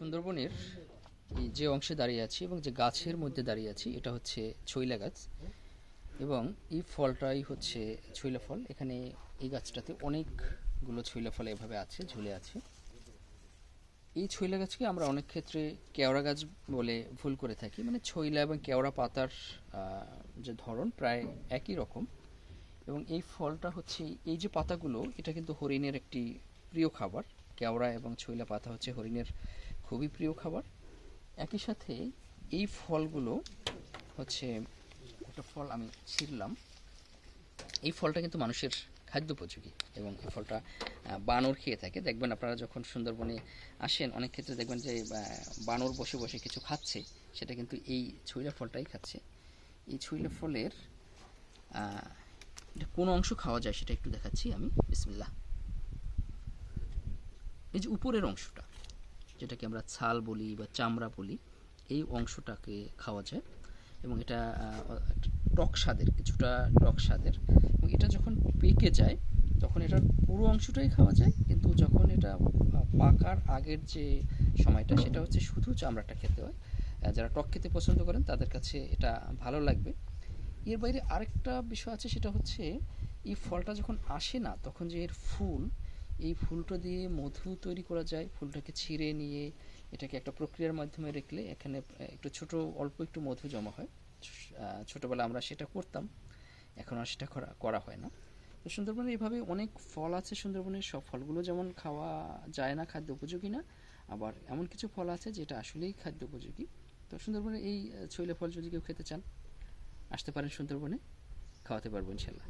সুন্দরবনের যে অংশে দাঁড়িয়ে আছি এবং যে গাছের মধ্যে দাঁড়িয়ে আছি, এটা হচ্ছে ছইলা গাছ এবং এই ফলটাই হচ্ছে ছইলা ফল। এখানে এই গাছটাতে অনেকগুলো ছইলা ফল এভাবে আছে, ঝুলে আছে। এই ছইলা গাছকে আমরা অনেক ক্ষেত্রে কেওড়া গাছ বলে ভুল করে থাকি। মানে ছইলা এবং কেওড়া পাতার যে ধরন প্রায় একই রকম। এবং এই ফলটা হচ্ছে, এই যে পাতাগুলো, এটা কিন্তু হরিণের একটি প্রিয় খাবার। কেওড়া এবং ছইলা পাতা হচ্ছে হরিণের খুবই প্রিয় খাবার। একই সাথে এই ফলগুলো হচ্ছে একটা ফল আমি ছিঁড়লাম। এই ফলটা কিন্তু মানুষের খাদ্যোপযোগী এবং এই ফলটা বানর খেয়ে থাকে। দেখবেন আপনারা যখন সুন্দরবনে আসেন, অনেক ক্ষেত্রে দেখবেন যে বানর বসে বসে কিছু খাচ্ছে। সেটা কিন্তু এই ছইলা ফলটাই খাচ্ছে। এই ছইলা ফলের কোন অংশ খাওয়া যায় সেটা একটু দেখাচ্ছি আমি। বিসমিল্লাহ। এই যে উপরের অংশটা, যেটাকে আমরা ছাল বলি বা চামড়া বলি, এই অংশটাকে খাওয়া যায় এবং এটা টক স্বাদের, কিছুটা টক স্বাদের। এবং এটা যখন পেকে যায়, তখন এটার পুরো অংশটাই খাওয়া যায়, কিন্তু যখন এটা পাকার আগের যে সময়টা, সেটা হচ্ছে শুধু চামড়াটা খেতে হয়। যারা টক খেতে পছন্দ করেন, তাদের কাছে এটা ভালো লাগবে। এর বাইরে আরেকটা বিষয় আছে, সেটা হচ্ছে এই ফলটা যখন আসে না, তখন যে এর ফুল এই ফুলটা দিয়ে মধু তৈরি করা যায়, ফুলটাকে ছিঁড়ে নিয়ে এটাকে একটা প্রক্রিয়ার মাধ্যমে রেখলে এখানে একটু ছোট, অল্প একটু মধু জমা হয়। ছোটবেলা আমরা সেটা করতাম, এখন আর সেটা করা করা হয় না। তো সুন্দরবনে এভাবে অনেক ফল আছে সুন্দরবনের সব ফলগুলো যেমন খাওয়া যায় না, খাদ্য উপযোগী না, আবার এমন কিছু ফল আছে যেটা আসলেই খাদ্য উপযোগী। তো সুন্দরবনে এই ছইলে ফল যদি কেউ খেতে চান, আসতে পারেন সুন্দরবনে, খাওয়াতে পারব ইনশাল্লাহ।